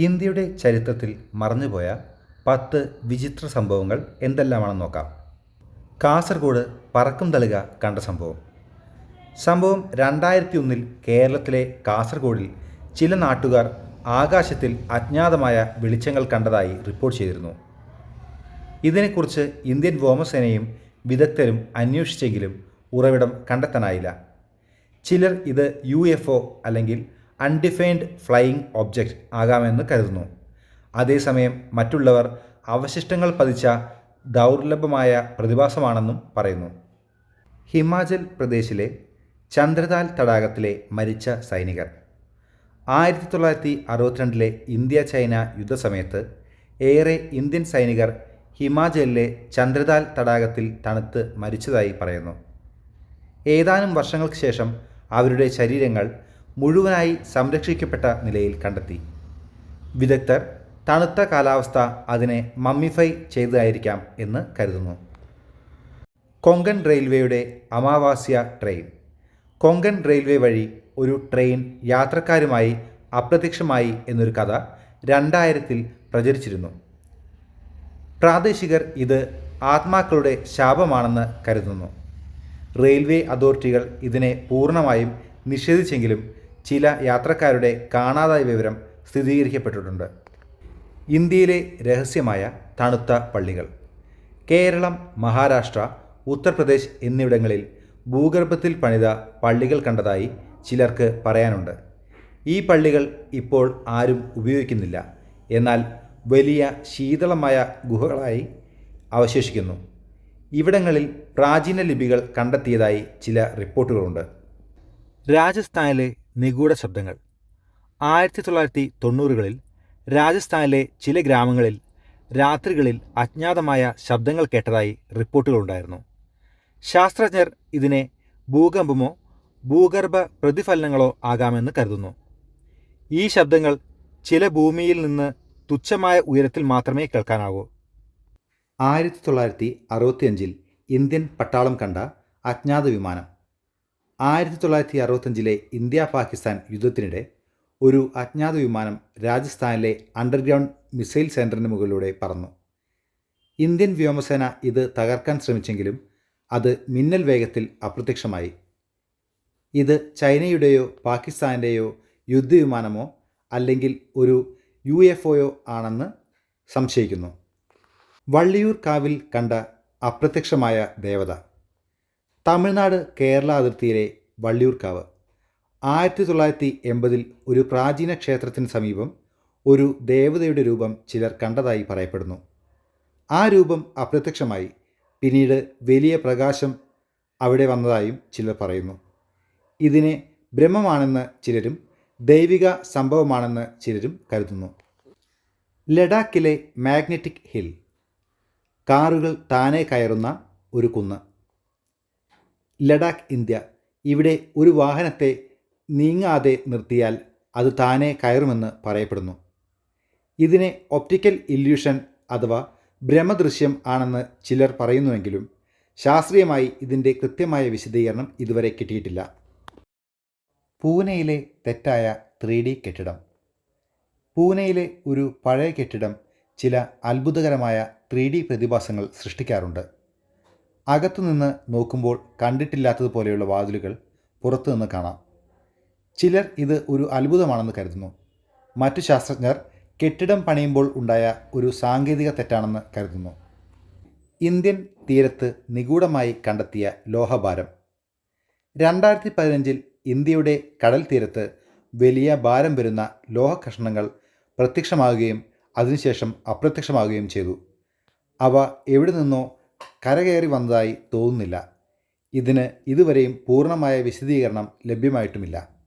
ഇന്ത്യയുടെ ചരിത്രത്തിൽ മറഞ്ഞുപോയ പത്ത് വിചിത്ര സംഭവങ്ങൾ എന്തെല്ലാമാണെന്ന് നോക്കാം. കാസർഗോഡ് പറക്കും തളിക കണ്ട സംഭവം. സംഭവം രണ്ടായിരത്തി ഒന്നിൽ കേരളത്തിലെ കാസർഗോഡിൽ ചില നാട്ടുകാർ ആകാശത്തിൽ അജ്ഞാതമായ വെളിച്ചങ്ങൾ കണ്ടതായി റിപ്പോർട്ട് ചെയ്തിരുന്നു. ഇതിനെക്കുറിച്ച് ഇന്ത്യൻ വ്യോമസേനയും വിദഗ്ധരും അന്വേഷിച്ചെങ്കിലും ഉറവിടം കണ്ടെത്താനായില്ല. ചിലർ ഇത് യു അല്ലെങ്കിൽ അൺഡിഫൈൻഡ് ഫ്ലൈയിങ് ഒബ്ജക്റ്റ് ആകാമെന്ന് കരുതുന്നു. അതേസമയം മറ്റുള്ളവർ അവശിഷ്ടങ്ങൾ പതിച്ച ദൗർലഭമായ പ്രതിഭാസമാണെന്നും പറയുന്നു. ഹിമാചൽ പ്രദേശിലെ ചന്ദ്രതാൽ തടാകത്തിലെ മരിച്ച സൈനികർ. ആയിരത്തി തൊള്ളായിരത്തി അറുപത്തിരണ്ടിലെ ഇന്ത്യ ചൈന യുദ്ധസമയത്ത് ഏറെ ഇന്ത്യൻ സൈനികർ ഹിമാചലിലെ ചന്ദ്രതാൽ തടാകത്തിൽ തണുത്ത് മരിച്ചതായി പറയുന്നു. ഏതാനും വർഷങ്ങൾക്ക് ശേഷം അവരുടെ ശരീരങ്ങൾ മുഴുവനായി സംരക്ഷിക്കപ്പെട്ട നിലയിൽ കണ്ടെത്തി. വിദഗ്ധർ തണുത്ത കാലാവസ്ഥ അതിനെ മമ്മിഫൈ ചെയ്തതായിരിക്കാം എന്ന് കരുതുന്നു. കൊങ്കൺ റെയിൽവേയുടെ അമാവാസ്യ ട്രെയിൻ. കൊങ്കൺ റെയിൽവേ വഴി ഒരു ട്രെയിൻ യാത്രക്കാരുമായി അപ്രത്യക്ഷമായി എന്നൊരു കഥ രണ്ടായിരത്തിൽ പ്രചരിച്ചിരുന്നു. പ്രാദേശികർ ഇത് ആത്മാക്കളുടെ ശാപമാണെന്ന് കരുതുന്നു. റെയിൽവേ അതോറിറ്റികൾ ഇതിനെ പൂർണമായും നിഷേധിച്ചെങ്കിലും ചില യാത്രക്കാരുടെ കാണാതായ വിവരം സ്ഥിരീകരിക്കപ്പെട്ടിട്ടുണ്ട്. ഇന്ത്യയിലെ രഹസ്യമായ തണുത്ത പള്ളികൾ കേരളം മഹാരാഷ്ട്ര ഉത്തർപ്രദേശ് എന്നിവിടങ്ങളിൽ ഭൂഗർഭത്തിൽ പണിത പള്ളികൾ കണ്ടതായി ചിലർക്ക് പറയാനുണ്ട്. ഈ പള്ളികൾ ഇപ്പോൾ ആരും ഉപയോഗിക്കുന്നില്ല. എന്നാൽ വലിയ ശീതളമായ ഗുഹകളായി അവശേഷിക്കുന്നു. ഇവിടങ്ങളിൽ പ്രാചീന ലിപികൾ കണ്ടെത്തിയതായി ചില റിപ്പോർട്ടുകളുണ്ട്. രാജസ്ഥാനിലെ നിഗൂഢ ശബ്ദങ്ങൾ. ആയിരത്തി തൊള്ളായിരത്തി തൊണ്ണൂറുകളിൽ രാജസ്ഥാനിലെ ചില ഗ്രാമങ്ങളിൽ രാത്രികളിൽ അജ്ഞാതമായ ശബ്ദങ്ങൾ കേട്ടതായി റിപ്പോർട്ടുകളുണ്ടായിരുന്നു. ശാസ്ത്രജ്ഞർ ഇതിനെ ഭൂകമ്പമോ ഭൂഗർഭ പ്രതിഫലനങ്ങളോ ആകാമെന്ന് കരുതുന്നു. ഈ ശബ്ദങ്ങൾ ചില ഭൂമിയിൽ നിന്ന് തുച്ഛമായ ഉയരത്തിൽ മാത്രമേ കേൾക്കാനാവൂ. ആയിരത്തി തൊള്ളായിരത്തി അറുപത്തിയഞ്ചിൽ ഇന്ത്യൻ പട്ടാളം കണ്ട അജ്ഞാത വിമാനം ആയിരത്തി തൊള്ളായിരത്തി അറുപത്തഞ്ചിലെ ഇന്ത്യ പാകിസ്ഥാൻ യുദ്ധത്തിനിടെ ഒരു അജ്ഞാത വിമാനം രാജസ്ഥാനിലെ അണ്ടർഗ്രൗണ്ട് മിസൈൽ സെന്ററിന് മുകളിലൂടെ പറന്നു. ഇന്ത്യൻ വ്യോമസേന ഇത് തകർക്കാൻ ശ്രമിച്ചെങ്കിലും അത് മിന്നൽ വേഗത്തിൽ അപ്രത്യക്ഷമായി. ഇത് ചൈനയുടെയോ പാകിസ്ഥാന്റെയോ യുദ്ധവിമാനമോ അല്ലെങ്കിൽ ഒരു യു എഫ് ഒയോ ആണെന്ന് സംശയിക്കുന്നു. വള്ളിയൂർ കാവിൽ കണ്ട അപ്രത്യക്ഷമായ ദേവത. തമിഴ്നാട് കേരള അതിർത്തിയിലെ വള്ളിയൂർക്കാവ്. ആയിരത്തി തൊള്ളായിരത്തി എൺപതിൽ ഒരു പ്രാചീന ക്ഷേത്രത്തിന് സമീപം ഒരു ദേവതയുടെ രൂപം ചിലർ കണ്ടതായി പറയപ്പെടുന്നു. ആ രൂപം അപ്രത്യക്ഷമായി. പിന്നീട് വലിയ പ്രകാശം അവിടെ വന്നതായും ചിലർ പറയുന്നു. ഇതിനെ ബ്രഹ്മമാണെന്ന് ചിലരും ദൈവിക സംഭവമാണെന്ന് ചിലരും കരുതുന്നു. ലഡാക്കിലെ മാഗ്നറ്റിക് ഹിൽ. കാറുകൾ താനെ കയറുന്ന ഒരു കുന്ന്. ലഡാക്ക് ഇന്ത്യ. ഇവിടെ ഒരു വാഹനത്തെ നീങ്ങാതെ നിർത്തിയാൽ അത് താനെ കയറുമെന്ന് പറയപ്പെടുന്നു. ഇതിനെ ഒപ്റ്റിക്കൽ ഇല്യൂഷൻ അഥവാ ഭ്രമദൃശ്യം ആണെന്ന് ചിലർ പറയുന്നുവെങ്കിലും ശാസ്ത്രീയമായി ഇതിന്റെ കൃത്യമായ വിശദീകരണം ഇതുവരെ കിട്ടിയിട്ടില്ല. പൂനെയിലെ തെറ്റായ ത്രീ ഡി കെട്ടിടം. പൂനെയിലെ ഒരു പഴയ കെട്ടിടം ചില അത്ഭുതകരമായ ത്രീ പ്രതിഭാസങ്ങൾ സൃഷ്ടിക്കാറുണ്ട്. അകത്തുനിന്ന് നോക്കുമ്പോൾ കണ്ടിട്ടില്ലാത്തതുപോലെയുള്ള വാതിലുകൾ പുറത്തുനിന്ന് കാണാം. ചിലർ ഇത് ഒരു അത്ഭുതമാണെന്ന് കരുതുന്നു. മറ്റു ശാസ്ത്രജ്ഞർ കെട്ടിടം പണിയുമ്പോൾ ഉണ്ടായ ഒരു സാങ്കേതിക തെറ്റാണെന്ന് കരുതുന്നു. ഇന്ത്യൻ തീരത്ത് നിഗൂഢമായി കണ്ടെത്തിയ ലോഹഭാരം. രണ്ടായിരത്തി പതിനഞ്ചിൽ ഇന്ത്യയുടെ കടൽ തീരത്ത് വലിയ ഭാരം വരുന്ന ലോഹ കഷ്ണങ്ങൾ പ്രത്യക്ഷമാകുകയും അതിനുശേഷം അപ്രത്യക്ഷമാകുകയും ചെയ്തു. അവ എവിടെ നിന്നോ കരകയറി വന്നതായി തോന്നുന്നില്ല. ഇതിന് ഇതുവരെയും പൂർണമായ വിശദീകരണം ലഭ്യമായിട്ടുമില്ല.